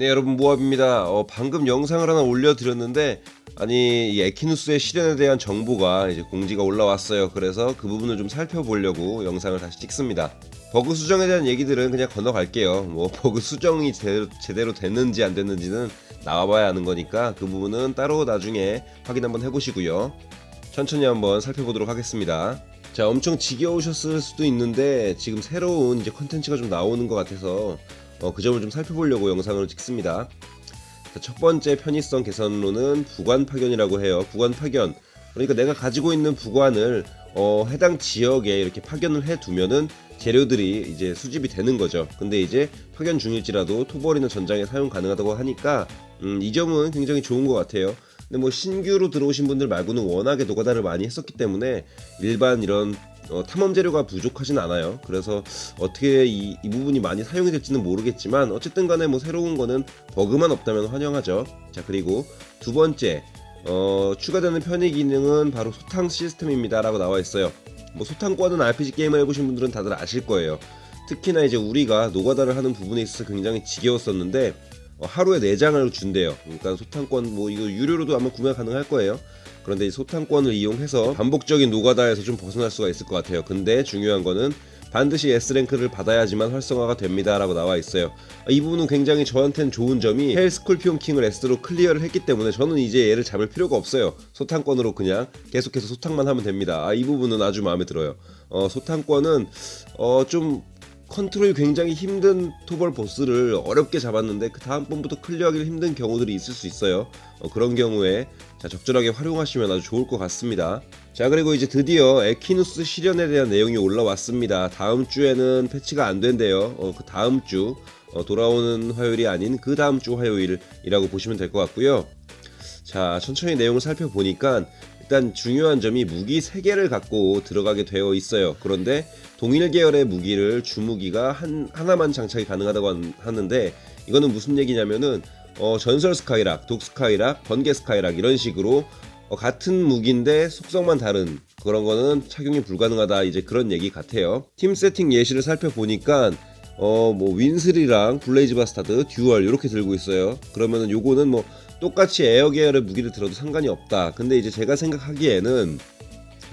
네 여러분 모압입니다. 어, 방금 영상을 하나 올려드렸는데 아니 이 에키누스의 실현에 대한 정보가 이제 공지가 올라왔어요. 그래서 그 부분을 좀 살펴보려고 영상을 다시 찍습니다. 버그 수정에 대한 얘기들은 그냥 건너갈게요. 뭐 버그 수정이 제대로, 제대로 됐는지 안 됐는지는 나와봐야 아는 거니까 그 부분은 따로 나중에 확인 한번 해보시고요. 천천히 한번 살펴보도록 하겠습니다. 자, 엄청 지겨우셨을 수도 있는데 지금 새로운 이제 컨텐츠가 좀 나오는 것 같아서 어, 그 점을 좀 살펴보려고 영상을 찍습니다. 자, 첫 번째 편의성 개선로는 부관 파견이라고 해요. 부관 파견. 그러니까 내가 가지고 있는 부관을 어, 해당 지역에 이렇게 파견을 해 두면은 재료들이 이제 수집이 되는 거죠. 근데 이제 파견 중일지라도 토벌이나 전장에 사용 가능하다고 하니까 음, 이 점은 굉장히 좋은 것 같아요. 근데 뭐 신규로 들어오신 분들 말고는 워낙에 노가다를 많이 했었기 때문에 일반 이런 어, 탐험 재료가 부족하진 않아요. 그래서 어떻게 이, 이 부분이 많이 사용이 될지는 모르겠지만 어쨌든 간에 뭐 새로운 거는 버그만 없다면 환영하죠. 자 그리고 두 번째 어, 추가되는 편의 기능은 바로 소탕 시스템입니다라고 나와 있어요. 뭐 소탕권은 RPG 게임을 해보신 분들은 다들 아실 거예요. 특히나 이제 우리가 노가다를 하는 부분에 있어서 굉장히 지겨웠었는데 어, 하루에 4장을 준대요. 그러니까 소탕권 뭐 이거 유료로도 아마 구매 가능할 거예요. 그런데 이 소탕권을 이용해서 반복적인 노가다에서 좀 벗어날 수가 있을 것 같아요. 근데 중요한 거는 반드시 S랭크를 받아야지만 활성화가 됩니다 라고 나와 있어요 이 부분은 굉장히 저한텐 좋은 점이 헬 스콜피온 킹을 S로 클리어를 했기 때문에 저는 이제 얘를 잡을 필요가 없어요 소탕권으로 그냥 계속해서 소탕만 하면 됩니다 아, 이 부분은 아주 마음에 들어요 어, 소탕권은 어, 좀 컨트롤이 굉장히 힘든 토벌 보스를 어렵게 잡았는데 그 다음 번부터 클리어하기 힘든 경우들이 있을 수 있어요. 어, 그런 경우에 자, 적절하게 활용하시면 아주 좋을 것 같습니다. 자 그리고 이제 드디어 에키누스 실현에 대한 내용이 올라왔습니다. 다음 주에는 패치가 안 된대요. 어, 그 다음 주 어, 돌아오는 화요일이 아닌 그 다음 주 화요일이라고 보시면 될 것 같고요. 자 천천히 내용을 살펴보니까 일단 중요한 점이 무기 3개를 갖고 들어가게 되어 있어요. 그런데 동일 계열의 무기를 주무기가 한, 하나만 장착이 가능하다고 한- 하는데 이거는 무슨 얘기냐면은 어, 전설 스카이락, 독 스카이락, 번개 스카이락 이런 식으로 어, 같은 무기인데 속성만 다른 그런 거는 착용이 불가능하다 이제 그런 얘기 같아요. 팀 세팅 예시를 살펴보니까 어 뭐 윈슬이랑 블레이즈 바스타드 듀얼 이렇게 들고 있어요. 그러면은 요거는 뭐 똑같이 에어 계열의 무기를 들어도 상관이 없다. 근데 이제 제가 생각하기에는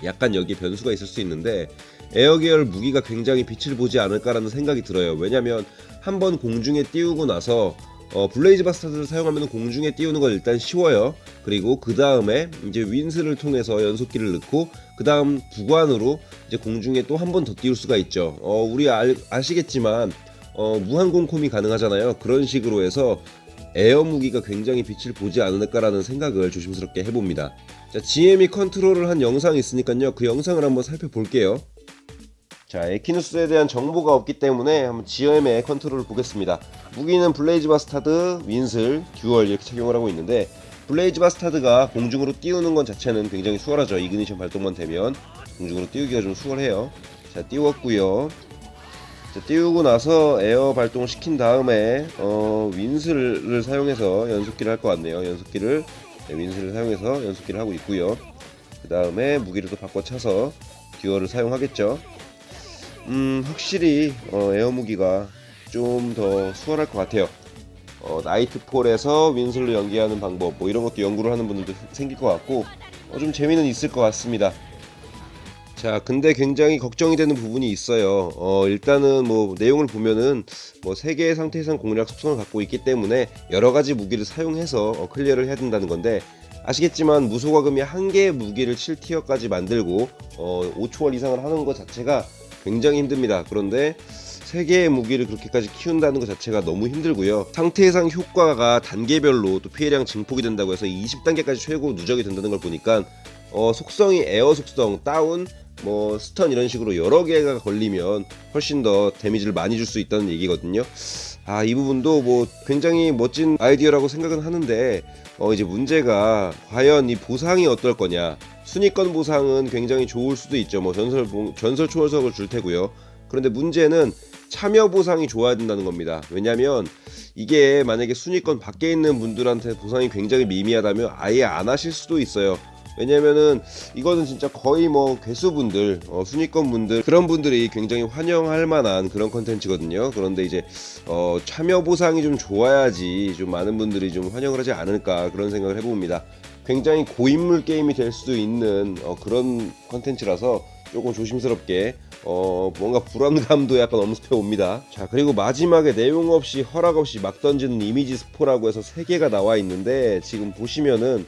약간 여기 변수가 있을 수 있는데 에어 계열 무기가 굉장히 빛을 보지 않을까라는 생각이 들어요. 왜냐면 한 번 공중에 띄우고 나서 어, 블레이즈 바스타드를 사용하면 공중에 띄우는 건 일단 쉬워요. 그리고 그 다음에 이제 윈스를 통해서 연속기를 넣고 그 다음 부관으로 이제 공중에 또 한 번 더 띄울 수가 있죠. 어, 우리 알, 아시겠지만 어, 무한공콤이 가능하잖아요. 그런 식으로 해서 에어 무기가 굉장히 빛을 보지 않을까라는 생각을 조심스럽게 해봅니다. 자, GM이 컨트롤을 한 영상이 있으니까요. 그 영상을 한번 살펴볼게요. 자, 에키누스에 대한 정보가 없기 때문에 한번 GM의 컨트롤을 보겠습니다. 무기는 블레이즈 바스타드, 윈슬, 듀얼 이렇게 착용을 하고 있는데 블레이즈 바스타드가 공중으로 띄우는 것 자체는 굉장히 수월하죠. 이그니션 발동만 되면 공중으로 띄우기가 좀 수월해요. 자, 띄웠고요. 자, 띄우고 나서 에어 발동을 시킨 다음에 어, 윈슬을 사용해서 연속기를 할 것 같네요. 연속기를 네, 윈슬을 사용해서 연속기를 하고 있고요. 그 다음에 무기를 또 바꿔 차서 듀얼을 사용하겠죠. 음, 확실히 어, 에어 무기가 좀 더 수월할 것 같아요. 어, 나이트폴에서 윈슬로 연기하는 방법 뭐 이런 것도 연구를 하는 분들도 생길 것 같고 어, 좀 재미는 있을 것 같습니다. 자, 근데 굉장히 걱정이 되는 부분이 있어요. 어, 일단은 뭐 내용을 보면은 뭐 세 개의 상태 이상 공략 속성을 갖고 있기 때문에 여러 가지 무기를 사용해서 어, 클리어를 해야 된다는 건데 아시겠지만 무소과금이 한 개의 무기를 7티어까지 만들고 어, 5초월 이상을 하는 것 자체가 굉장히 힘듭니다. 그런데 세 개의 무기를 그렇게까지 키운다는 것 자체가 너무 힘들고요. 상태 이상 효과가 단계별로 또 피해량 증폭이 된다고 해서 20단계까지 최고 누적이 된다는 걸 보니까 어, 속성이 에어 속성, 다운, 뭐 스턴 이런 식으로 여러 개가 걸리면 훨씬 더 데미지를 많이 줄 수 있다는 얘기거든요. 아, 이 부분도 뭐 굉장히 멋진 아이디어라고 생각은 하는데 어, 이제 문제가 과연 이 보상이 어떨 거냐. 순위권 보상은 굉장히 좋을 수도 있죠. 뭐 전설 봉- 전설 초월석을 줄 테고요. 그런데 문제는 참여 보상이 좋아야 된다는 겁니다. 왜냐면 이게 만약에 순위권 밖에 있는 분들한테 보상이 굉장히 미미하다면 아예 안 하실 수도 있어요. 왜냐면은 이거는 진짜 거의 뭐 괴수분들, 어, 순위권 분들 그런 분들이 굉장히 환영할 만한 그런 컨텐츠거든요. 그런데 이제 어, 참여 보상이 좀 좋아야지 좀 많은 분들이 좀 환영을 하지 않을까 그런 생각을 해봅니다. 굉장히 고인물 게임이 될 수도 있는 어, 그런 컨텐츠라서 조금 조심스럽게 어 뭔가 불안감도 약간 엄습해 옵니다. 자 그리고 마지막에 내용 없이 허락 없이 막 던지는 이미지 스포라고 해서 세 개가 나와 있는데 지금 보시면은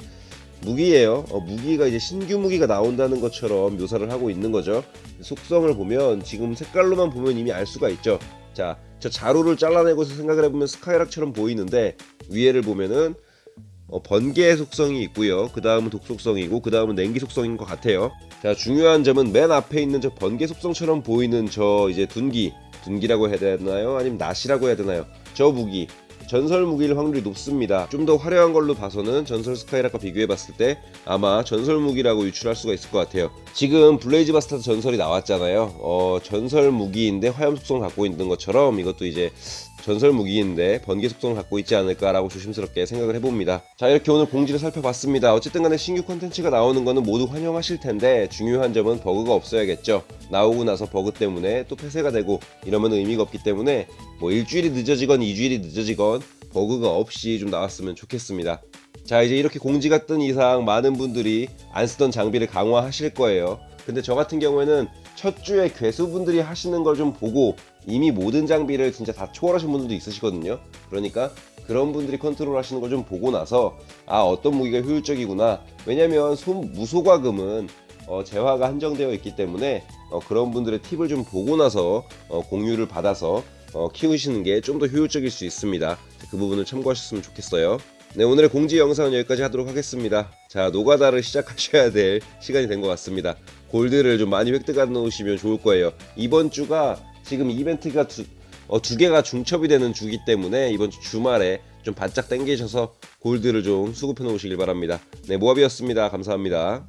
무기예요. 어, 무기가 이제 신규 무기가 나온다는 것처럼 묘사를 하고 있는 거죠. 속성을 보면 지금 색깔로만 보면 이미 알 수가 있죠. 자, 저 자루를 잘라내고서 생각을 해보면 스카이락처럼 보이는데 위에를 보면은 어, 번개 속성이 있고요. 그 다음은 독 속성이고 그 다음은 냉기 속성인 것 같아요. 자 중요한 점은 맨 앞에 있는 저 번개 속성처럼 보이는 저 이제 둔기, 둔기라고 해야 되나요? 아니면 낫이라고 해야 되나요? 저 무기 전설 무기일 확률이 높습니다. 좀 더 화려한 걸로 봐서는 전설 스카이락과 비교해봤을 때 아마 전설 무기라고 유출할 수가 있을 것 같아요. 지금 블레이즈 바스타드 전설이 나왔잖아요. 어, 전설 무기인데 화염 속성을 갖고 있는 것처럼 이것도 이제 전설 무기인데 번개 속성을 갖고 있지 않을까라고 조심스럽게 생각을 해봅니다. 자 이렇게 오늘 공지를 살펴봤습니다. 어쨌든 간에 신규 콘텐츠가 나오는 거는 모두 환영하실 텐데 중요한 점은 버그가 없어야겠죠. 나오고 나서 버그 때문에 또 폐쇄가 되고 이러면 의미가 없기 때문에 뭐 일주일이 늦어지건 이주일이 늦어지건 버그가 없이 좀 나왔으면 좋겠습니다. 자 이제 이렇게 공지가 뜬 이상 많은 분들이 안 쓰던 장비를 강화하실 거예요. 근데 저 같은 경우에는 첫 주에 괴수분들이 하시는 걸 좀 보고 이미 모든 장비를 진짜 다 초월하신 분들도 있으시거든요. 그러니까 그런 분들이 컨트롤 하시는 걸 좀 보고 나서 아 어떤 무기가 효율적이구나. 왜냐면 손 무소과금은 어, 재화가 한정되어 있기 때문에 어, 그런 분들의 팁을 좀 보고 나서 어, 공유를 받아서 어, 키우시는 게 좀 더 효율적일 수 있습니다. 그 부분을 참고하셨으면 좋겠어요. 네, 오늘의 공지 영상은 여기까지 하도록 하겠습니다. 자, 노가다를 시작하셔야 될 시간이 된 것 같습니다. 골드를 좀 많이 획득해 놓으시면 좋을 거예요. 이번 주가 지금 이벤트가 두, 어, 두 개가 중첩이 되는 주기 때문에 이번 주 주말에 좀 바짝 당기셔서 골드를 좀 수급해 놓으시길 바랍니다. 네, 모합이었습니다. 감사합니다.